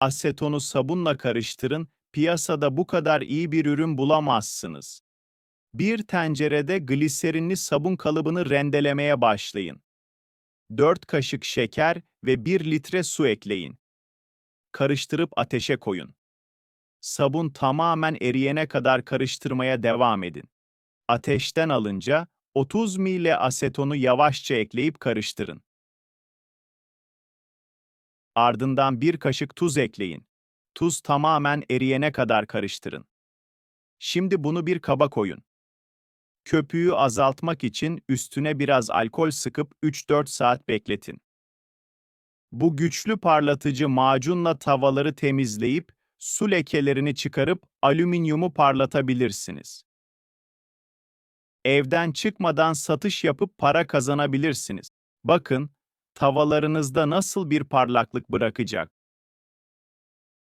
Asetonu sabunla karıştırın, piyasada bu kadar iyi bir ürün bulamazsınız. Bir tencerede gliserinli sabun kalıbını rendelemeye başlayın. 4 kaşık şeker ve 1 litre su ekleyin. Karıştırıp ateşe koyun. Sabun tamamen eriyene kadar karıştırmaya devam edin. Ateşten alınca 30 ml asetonu yavaşça ekleyip karıştırın. Ardından bir kaşık tuz ekleyin. Tuz tamamen eriyene kadar karıştırın. Şimdi bunu bir kaba koyun. Köpüğü azaltmak için üstüne biraz alkol sıkıp 3-4 saat bekletin. Bu güçlü parlatıcı macunla tavaları temizleyip su lekelerini çıkarıp alüminyumu parlatabilirsiniz. Evden çıkmadan satış yapıp para kazanabilirsiniz. Bakın, tavalarınızda nasıl bir parlaklık bırakacak.